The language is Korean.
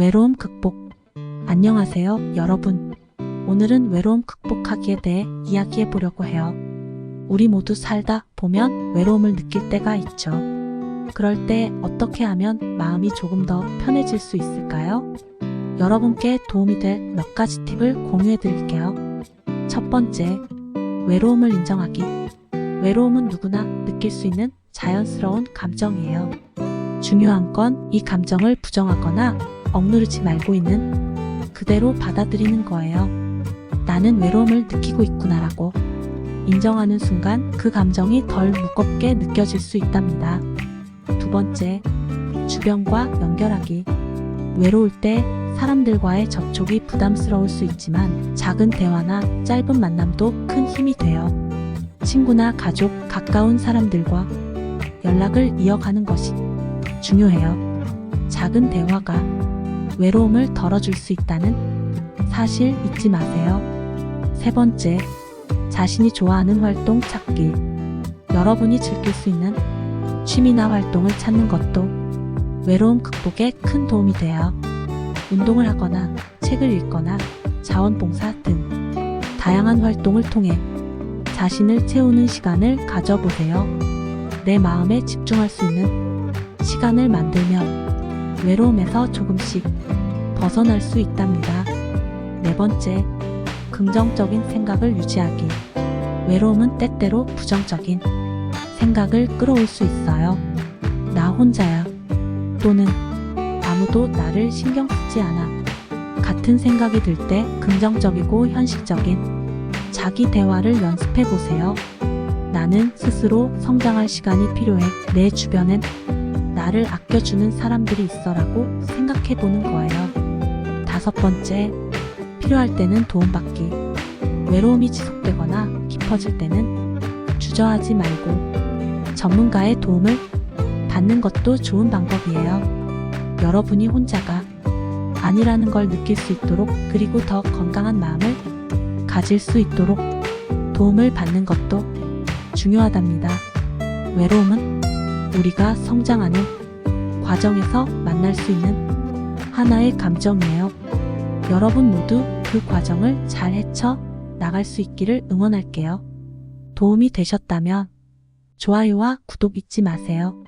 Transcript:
외로움 극복. 안녕하세요, 여러분. 오늘은 외로움 극복하기에 대해 이야기해 보려고 해요. 우리 모두 살다 보면 외로움을 느낄 때가 있죠. 그럴 때 어떻게 하면 마음이 조금 더 편해질 수 있을까요? 여러분께 도움이 될 몇 가지 팁을 공유해 드릴게요. 첫 번째, 외로움을 인정하기. 외로움은 누구나 느낄 수 있는 자연스러운 감정이에요. 중요한 건 이 감정을 부정하거나 억누르지 말고 있는 그대로 받아들이는 거예요. 나는 외로움을 느끼고 있구나라고 인정하는 순간 그 감정이 덜 무겁게 느껴질 수 있답니다. 두 번째, 주변과 연결하기. 외로울 때 사람들과의 접촉이 부담스러울 수 있지만 작은 대화나 짧은 만남도 큰 힘이 돼요. 친구나 가족, 가까운 사람들과 연락을 이어가는 것이 중요해요. 작은 대화가 외로움을 덜어줄 수 있다는 사실 잊지 마세요. 세 번째, 자신이 좋아하는 활동 찾기. 여러분이 즐길 수 있는 취미나 활동을 찾는 것도 외로움 극복에 큰 도움이 돼요. 운동을 하거나 책을 읽거나 자원봉사 등 다양한 활동을 통해 자신을 채우는 시간을 가져보세요. 내 마음에 집중할 수 있는 시간을 만들면 외로움에서 조금씩 벗어날 수 있답니다. 네 번째, 긍정적인 생각을 유지하기. 외로움은 때때로 부정적인 생각을 끌어올 수 있어요. 나 혼자야. 또는 아무도 나를 신경 쓰지 않아. 같은 생각이 들 때 긍정적이고 현실적인 자기 대화를 연습해 보세요. 나는 스스로 성장할 시간이 필요해. 내 주변엔 나를 아껴주는 사람들이 있어라고 생각해 보는 거예요. 다섯 번째, 필요할 때는 도움받기. 외로움이 지속되거나 깊어질 때는 주저하지 말고 전문가의 도움을 받는 것도 좋은 방법이에요. 여러분이 혼자가 아니라는 걸 느낄 수 있도록 그리고 더 건강한 마음을 가질 수 있도록 도움을 받는 것도 중요하답니다. 외로움은 우리가 성장하는 과정에서 만날 수 있는 하나의 감정이에요. 여러분 모두 그 과정을 잘 헤쳐 나갈 수 있기를 응원할게요. 도움이 되셨다면 좋아요와 구독 잊지 마세요.